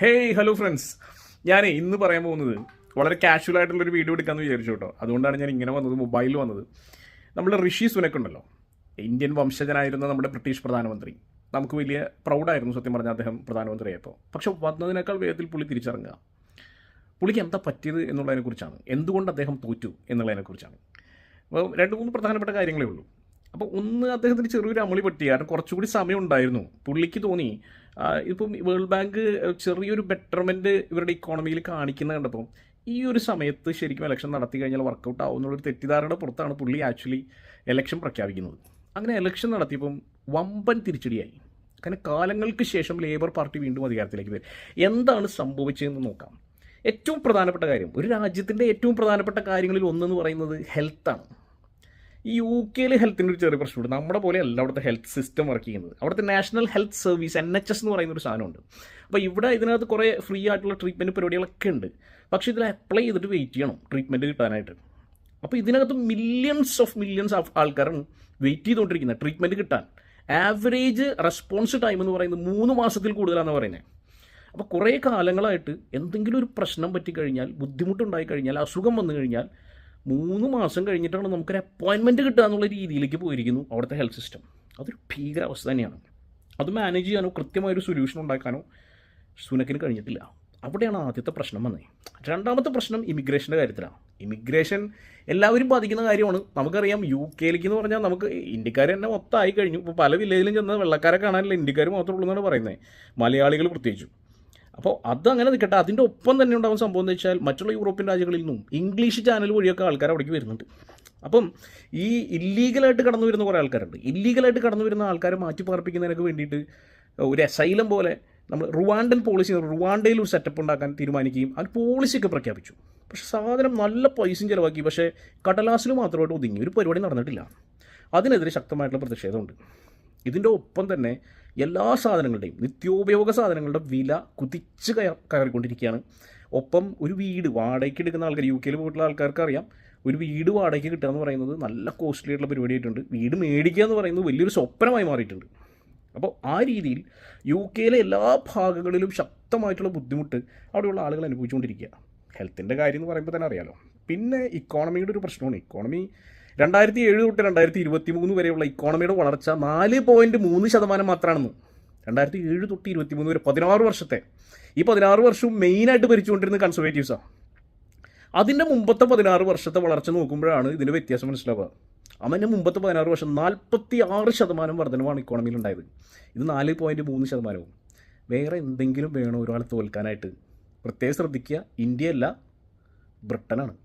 Hey hello friends ഞാൻ ഇന്ന് പറയാൻ പോകുന്നത് വളരെ കാഷ്വൽ ആയിട്ടുള്ളൊരു വീഡിയോ എടുക്കാമെന്ന് വിചാരിച്ചു കേട്ടോ. അതുകൊണ്ടാണ് ഞാൻ ഇങ്ങനെ വന്നത് മൊബൈലിൽ വന്നത്. നമ്മൾ ഋഷി സുനക് ഉണ്ടല്ലോ. ഇന്ത്യൻ വംശജനായിരുന്ന നമ്മുടെ ബ്രിട്ടീഷ് പ്രധാനമന്ത്രി. നമുക്ക് വലിയ പ്രൗഡായിരുന്നു സത്യം പറഞ്ഞാൽ അദ്ദേഹം പ്രധാനമന്ത്രിയായപ്പോൾ പക്ഷെ വന്നതിനേക്കാൾ വേഗത്തിൽ പുള്ളി തിരിച്ചറങ്ങുക. പുള്ളിക്ക് എന്താ പറ്റിയത് എന്നുള്ളതിനെക്കുറിച്ചാണ് എന്തുകൊണ്ട് അദ്ദേഹം തോറ്റു എന്നുള്ളതിനെക്കുറിച്ചാണ് അപ്പോൾ രണ്ട് മൂന്ന് പ്രധാനപ്പെട്ട കാര്യങ്ങളേ ഉള്ളൂ. അപ്പോൾ ഒന്ന് അദ്ദേഹത്തിന് ചെറിയൊരു അമളി പറ്റി കാരണം കുറച്ചുകൂടി സമയം ഉണ്ടായിരുന്നു. പുള്ളിക്ക് തോന്നി ഇപ്പം വേൾഡ് ബാങ്ക് ചെറിയൊരു ബെറ്റർമെന്റ് ഇവരുടെ ഇക്കോണമിയിൽ കാണിക്കുന്ന കണ്ടപ്പോൾ ഈ ഒരു സമയത്ത് ശരിക്കും ഇലക്ഷൻ നടത്തി കഴിഞ്ഞാൽ വർക്കൗട്ട് ആവും എന്നുള്ളൊരു തെറ്റിദ്ധാരണയുടെ പുറത്താണ് പുള്ളി ആക്ച്വലി ഇലക്ഷൻ പ്രഖ്യാപിക്കുന്നത്. അങ്ങനെ ഇലക്ഷൻ നടത്തിയപ്പം വമ്പൻ തിരിച്ചടിയായി. കാരണം കാലങ്ങൾക്ക് ശേഷം ലേബർ പാർട്ടി വീണ്ടും അധികാരത്തിലേക്ക് വരും. എന്താണ് സംഭവിച്ചതെന്ന് നോക്കാം. ഏറ്റവും പ്രധാനപ്പെട്ട കാര്യം ഒരു രാജ്യത്തിന്റെ ഏറ്റവും പ്രധാനപ്പെട്ട കാര്യങ്ങളിൽ ഒന്നെന്ന് പറയുന്നത് ഹെൽത്താണ് ഈ യു കെയിൽ ഹെൽത്തിന്റെ ഒരു ചെറിയ പ്രശ്നമുണ്ട്. നമ്മുടെ പോലെയല്ല അവിടുത്തെ ഹെൽത്ത് സിസ്റ്റം വർക്ക് ചെയ്യുന്നത്. അവിടുത്തെ national health service N H S എന്ന് പറയുന്ന ഒരു സാധനമുണ്ട്. അപ്പോൾ ഇവിടെ ഇതിനകത്ത് കുറേ ഫ്രീ ആയിട്ടുള്ള ട്രീറ്റ്മെന്റ് പരിപാടികളൊക്കെ ഉണ്ട്. പക്ഷേ ഇതിൽ അപ്ലൈ ചെയ്തിട്ട് വെയിറ്റ് ചെയ്യണം ട്രീറ്റ്മെന്റ് കിട്ടാനായിട്ട്. അപ്പോൾ ഇതിനകത്ത് മില്യൺസ് ഓഫ് മില്യൺസ് ഓഫ് ആൾക്കാരും വെയിറ്റ് ചെയ്തുകൊണ്ടിരിക്കുന്നത് ട്രീറ്റ്മെന്റ് കിട്ടാൻ. ആവറേജ് റെസ്പോൺസ് ടൈം എന്ന് പറയുന്നത് മൂന്ന് മാസത്തിൽ കൂടുതലാണെന്ന് പറയുന്നത് അപ്പോൾ കുറേ കാലങ്ങളായിട്ട് എന്തെങ്കിലും ഒരു പ്രശ്നം പറ്റിക്കഴിഞ്ഞാൽ ബുദ്ധിമുട്ടുണ്ടായി കഴിഞ്ഞാൽ അസുഖം വന്നു കഴിഞ്ഞാൽ മൂന്ന് മാസം കഴിഞ്ഞിട്ടാണ് നമുക്കൊരു അപ്പോയിൻമെന്റ് കിട്ടുക എന്നുള്ള രീതിയിലേക്ക് പോയിരിക്കുന്നു അവിടുത്തെ ഹെൽത്ത് സിസ്റ്റം അതൊരു ഭീകരാവസ്ഥ തന്നെയാണ്. അത് മാനേജ് ചെയ്യാനോ കൃത്യമായൊരു സൊല്യൂഷൻ ഉണ്ടാക്കാനോ സുനക്കിന് കഴിഞ്ഞിട്ടില്ല. അവിടെയാണ് ആദ്യത്തെ പ്രശ്നം വന്നത് രണ്ടാമത്തെ പ്രശ്നം ഇമിഗ്രേഷന്റെ കാര്യത്തിലാണ്. ഇമിഗ്രേഷൻ എല്ലാവരും ബാധിക്കുന്ന കാര്യമാണ്. നമുക്കറിയാം യു കെയിലേക്ക് എന്ന് പറഞ്ഞാൽ നമുക്ക് ഇന്ത്യക്കാർ തന്നെ മൊത്തം ആയി കഴിഞ്ഞു. ഇപ്പോൾ പല വില്ലേജിലും ചെന്ന് വെള്ളക്കാരെ കാണാനില്ല ഇന്ത്യക്കാർ മാത്രമേ ഉള്ളൂ എന്നാണ് പറയുന്നത്. മലയാളികൾ പ്രത്യേകിച്ചും. അപ്പോൾ അതങ്ങനെ നിൽക്കട്ടെ. അതിന്റെ ഒപ്പം തന്നെ ഉണ്ടാകുന്ന സംഭവം എന്ന് വെച്ചാൽ മറ്റുള്ള യൂറോപ്യൻ രാജ്യങ്ങളിൽ നിന്നും ഇംഗ്ലീഷ് ചാനൽ വഴിയൊക്കെ ആൾക്കാർ അവിടേക്ക് വരുന്നുണ്ട്. അപ്പം ഈ ഇല്ലീഗലായിട്ട് കടന്നു വരുന്ന കുറേ ആൾക്കാരുണ്ട്. ഇല്ലീഗലായിട്ട് കടന്നു വരുന്ന ആൾക്കാരെ മാറ്റി പാർപ്പിക്കുന്നതിനൊക്കെ വേണ്ടിയിട്ട് ഒരു അസൈലം പോലെ നമ്മൾ റുവാണ്ടൻ പോളിസി റുവാണ്ടയിൽ ഒരു സെറ്റപ്പ് ഉണ്ടാക്കാൻ തീരുമാനിക്കുകയും അത് പോളിസിയൊക്കെ പ്രഖ്യാപിച്ചു. പക്ഷേ സാധനം നല്ല പൈസയും ചിലവാക്കി. പക്ഷേ കടലാസിൽ മാത്രമായിട്ട് ഒതുങ്ങി. ഒരു പരിപാടി നടന്നിട്ടില്ല. അതിനെതിരെ ശക്തമായിട്ടുള്ള പ്രതിഷേധമുണ്ട്. ഇതിന്റെ ഒപ്പം തന്നെ എല്ലാ സാധനങ്ങളുടെയും നിത്യോപയോഗ സാധനങ്ങളുടെ വില കുതിച്ച് കയ- കയറിക്കൊണ്ടിരിക്കുകയാണ്. ഒപ്പം ഒരു വീട് വാടകയ്ക്ക് എടുക്കുന്ന ആൾക്കാർ യു കെയിൽ പോയിട്ടുള്ള ആൾക്കാർക്ക് അറിയാം ഒരു വീട് വാടകയ്ക്ക് കിട്ടുക എന്ന് പറയുന്നത് നല്ല കോസ്റ്റ്ലി ആയിട്ടുള്ള പരിപാടിയായിട്ടുണ്ട്. വീട് മേടിക്കുക എന്ന് പറയുന്നത് വലിയൊരു സ്വപ്നമായി മാറിയിട്ടുണ്ട്. അപ്പോൾ ആ രീതിയിൽ യു കെയിലെ എല്ലാ ഭാഗങ്ങളിലും ശക്തമായിട്ടുള്ള ബുദ്ധിമുട്ട് അവിടെയുള്ള ആളുകൾ അനുഭവിച്ചുകൊണ്ടിരിക്കുക. ഹെൽത്തിന്റെ കാര്യം എന്ന് പറയുമ്പോൾ തന്നെ അറിയാലോ. പിന്നെ ഇക്കോണമിയുടെ ഒരു പ്രശ്നമാണ്. ഇക്കോണമി രണ്ടായിരത്തി ഏഴ് തൊട്ട് രണ്ടായിരത്തി ഇരുപത്തി മൂന്ന് വരെയുള്ള ഇക്കോണമിയുടെ വളർച്ച നാല് പോയിന്റ് മൂന്ന് ശതമാനം മാത്രമാണെന്ന് രണ്ടായിരത്തി ഏഴ് തൊട്ട് ഇരുപത്തി മൂന്ന് വരെ പതിനാറ് വർഷത്തെ. ഈ പതിനാറ് വർഷവും മെയിനായിട്ട് ഭരിച്ചുകൊണ്ടിരുന്നത് കൺസർവേറ്റീവ്സാണ് അതിന്റെ മുമ്പത്തെ പതിനാറ് വർഷത്തെ വളർച്ച നോക്കുമ്പോഴാണ് ഇതിന്റെ വ്യത്യാസം മനസ്സിലാവുക. അവന്റെ മുമ്പത്തെ പതിനാറ് വർഷം നാൽപ്പത്തി ആറ് ശതമാനം വർധനമാണ് ഇക്കോണമിയിൽ ഉണ്ടായത്. ഇത് നാല് പോയിന്റ് മൂന്ന് ശതമാനവും. വേറെ എന്തെങ്കിലും വേണോ ഒരാളെ തോൽക്കാനായിട്ട്. പ്രത്യേകം ശ്രദ്ധിക്കുക ഇന്ത്യയല്ല ബ്രിട്ടനാണ്.